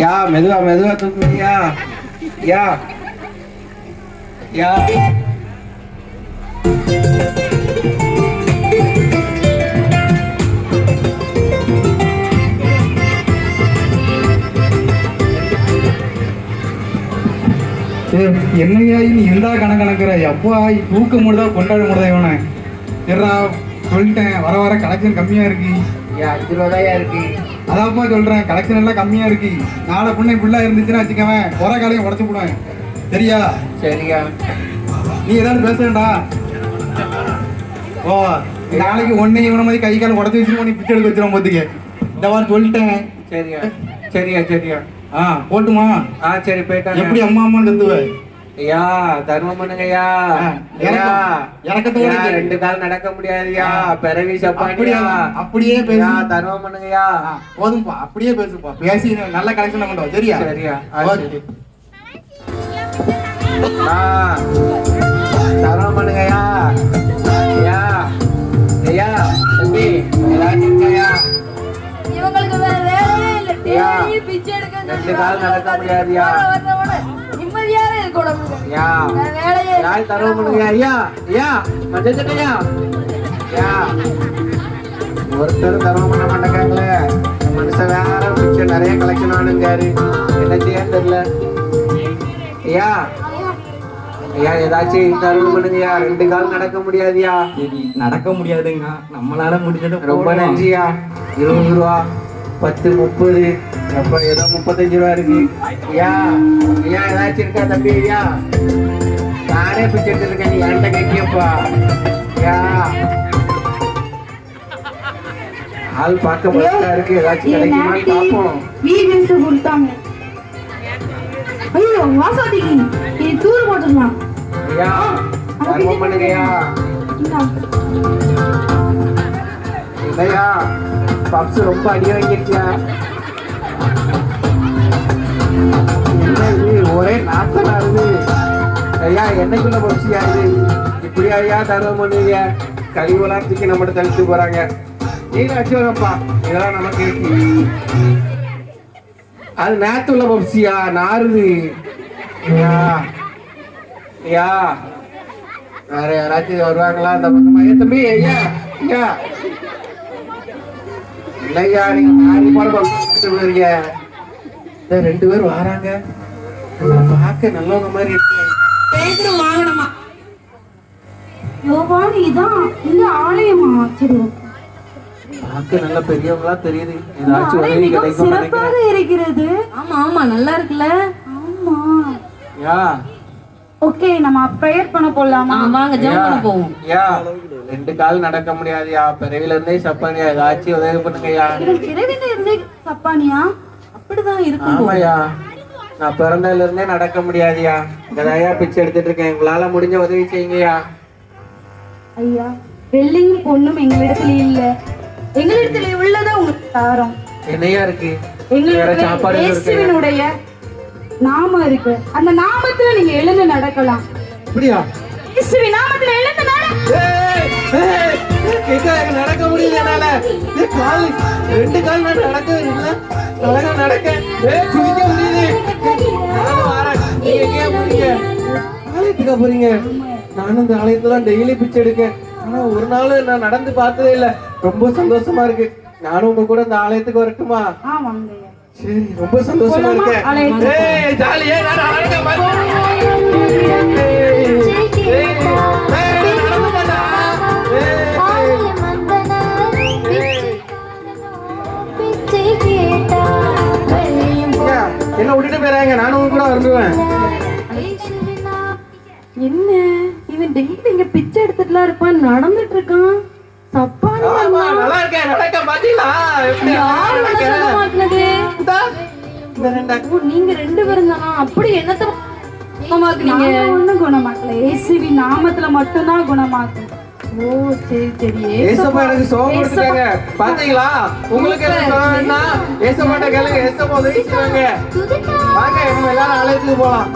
யா மெதுவா மெதுவா தூக்குவியா யா யா ஏய், என்னய்யா நீ இருந்தா கணக்கணக்குற எப்பா தூக்க முடியுதா கொண்டாட முடியுதா இவனை. சரிடா சொல்லிட்டேன் வர வர கலெக்ஷன் கம்மியா இருக்கு. அஞ்சு ரூபா தான் இருக்கு. அதான்ப்பா சொல்றேன் கலெக்ஷன் எல்லாம் கம்மியா இருக்கு. நாளை பிள்ளை இப்படிலாம் இருந்துச்சுன்னா வச்சுக்கவன் குறை காலையும் உடச்சு போடுவேன். சரியா? சரியா. நீ ஏதாவது பேசுறேன்டா ஓ நாளைக்கு ஒன்னே இவனை மாதிரி கை காலம் உடச்சு வச்சுருவோம் நீ பிச்சை எடுக்க வச்சிருவோம் போத்துக்க. இந்த மாதிரி சொல்லிட்டேன். சரியா. சரியா சரியா. ஆ போட்டுமா? ஆ சரி போயிட்டாங்க. எப்படி அம்மா அம்மான்னு கத்துவ ஐயா தர்மம் பண்ணுங்கய்யா. இறக்கத்தோட. ரெண்டு கால் நடக்க முடியாதுயா பிறவி அப்படியே? அப்படியே பேசு. தர்மம் பண்ணுங்கய்யா. போதும்பா அப்படியே பேசுப்பா பேசி நல்ல கலெக்ஷன் வா சரியா? சரியா தர்மம் பண்ணுங்கய்யா. ஐயா ரெண்டு கால் நடக்க முடியாதுயா. வேற வேலையே இல்ல. யார் தர்மம் பண்ணுங்க ஐயா ஐயா மஞ்சள் சட்டையா ஐயா ஒருத்தர் தர்மம் பண்ண மாட்டேங்கிறாங்களே. இந்த மனுஷன் வேற மிச்சம் நிறைய கலெக்ஷன் ஆனுங்காரு என்ன செய்ய தெரியல. ஐயா ஐயா ஏதாச்சும் தர்மம் பண்ணுங்கய்யா ரெண்டு கால் நடக்க முடியாதுயா? நடக்க முடியாதுங்க. நம்மளால முடிஞ்சது ரொம்ப. நன்றியா. இருபது ரூபா பத்து முப்பது. அப்ப ஏதோ முப்பத்தஞ்சு ரூபா இருக்கு. ஐயா ஐயா ஏதாச்சும் இருக்கா தம்பி? ஐயா நானே பிச்சை எடுத்துருக்கேன் நீ என்கிட்ட கேட்கியப்பா ஐயா. ஆள் பார்க்க மஸ்தா இருக்கு. ஏதாச்சும் கிடைக்குமான்னு பார்ப்போம். வீடு கொடுத்தாங்க. ஐயோ வாசாதிக்கு. நீ தூர் போட்டுடலாம். ஐயா தர்மம் பண்ணுங்கய்யா இல்லையா பப்ஸ் ரொம்ப அடி வாங்கிருச்சியா ஒரே நாத்தனா இருக்கு ஐயா என்னைக்குள்ள பப்ஸியா இருக்கு இப்படி ஐயா தர்மம் பண்ணுவீங்க? கழிவுலாம் தூக்கி நம்மகிட்ட தள்ளிட்டு போறாங்க. நீங்க வச்சுக்கப்பா இதெல்லாம் நமக்கு அது நேத்து உள்ள பப்ஸியா நாருது. ஐயா ஐயா வேற யாராச்சும் வருவாங்களா? அந்த பக்கமா ஏ தம்பி ஐயா ஐயா. இல்லையா நீங்க மாறி போறீங்க இந்த ரெண்டு பேர் வராங்க. பார்க்க நல்லவங்க மாதிரி இருக்கு இதான் இந்த ஆலயமா சரி பார்க்க நல்ல பெரியவங்களா தெரியுது. ஏதாச்சும் ஆலயம் உதவி மிகவும் கிடைக்கும் சிறப்பாக நினைக்கிறேன். இருக்கிறது. ஆமா ஆமா நல்லா இருக்குல்ல? ஆமா. யா. ஓகே நம்ம ப்ரேயர் பண்ண போலாமா? வாங்க யா, யா. ரெண்டு கால் நடக்க முடியாதுயா பிறவில இருந்தே சப்பானியா ஏதாச்சும் உதவி பிறவில இருந்தே சப்பானியா? அப்படிதான் இருக்கும் நான் பிறந்ததுல இருந்தே நடக்க முடியாதுயா இங்கதாயா பிச்சை எடுத்துட்டு இருக்கேன். உங்களால முடிஞ்ச உதவி செய்யுங்கய்யா. ஐயா வெள்ளியும் பொண்ணும் எங்களிடத்துல இல்ல. எங்களிடத்துல உள்ளதா உங்களுக்கு தாரோம். என்னையா இருக்கு? இயேசுவினுடைய நாமம் இருக்கு. அந்த நாமத்துல நீங்க எழுந்து நடக்கலாம். அப்படியா? இயேசுவின் நாமத்துல எழுந்து நட என்னால ஏய், கால் ரெண்டு கால் நான் நடக்க இல்ல. நடக்க ஏய், குதிக்க முடியுது. நானும் வரேன். எங்கேயா போறீங்க? ஆலயத்துக்கா போறீங்க? நானும் இந்த ஆலயத்துல தான் டெய்லி பிச்சை எடுக்கேன். ஆனா ஒரு நாள் நான் நடந்து பார்த்ததே இல்ல. ரொம்ப சந்தோஷமா இருக்கு. நானும் உங்க கூட இந்த ஆலயத்துக்கு வரட்டுமா? சரி ரொம்ப சந்தோஷமா? இருக்கேன். ஜாலியா நான் வந்துருவேன் என்ன? இவன் டெய்லி இங்க பிச்சை எடுத்துட்டுலாம் இருப்பான் நடந்துட்டு இருக்கான் சப்பானி ஆமா, நல்லா இருக்கேன் நடக்க பாத்தீங்களா எப்படி யாரு சொல்ல நீங்க ரெண்டு பேரும் தானா அப்படி என்னத்த குணமாக்குனீங்க ஒண்ணும் குணமாக்கல. ஏசுவி நாமத்துல மட்டும்தான் குணமாக்கும் ஓ சரி சரி. ஏசப்பா எனக்கு சோகம் கொடுத்துட்டாங்க. பாத்தீங்களா? உங்களுக்கு என்ன சோகம்னா ஏசப்பாட்ட கேளுங்க ஏசப்பா உதவி செய்வாங்க. வாங்க நம்ம எல்லாரும் ஆலயத்துக்கு போலாம்.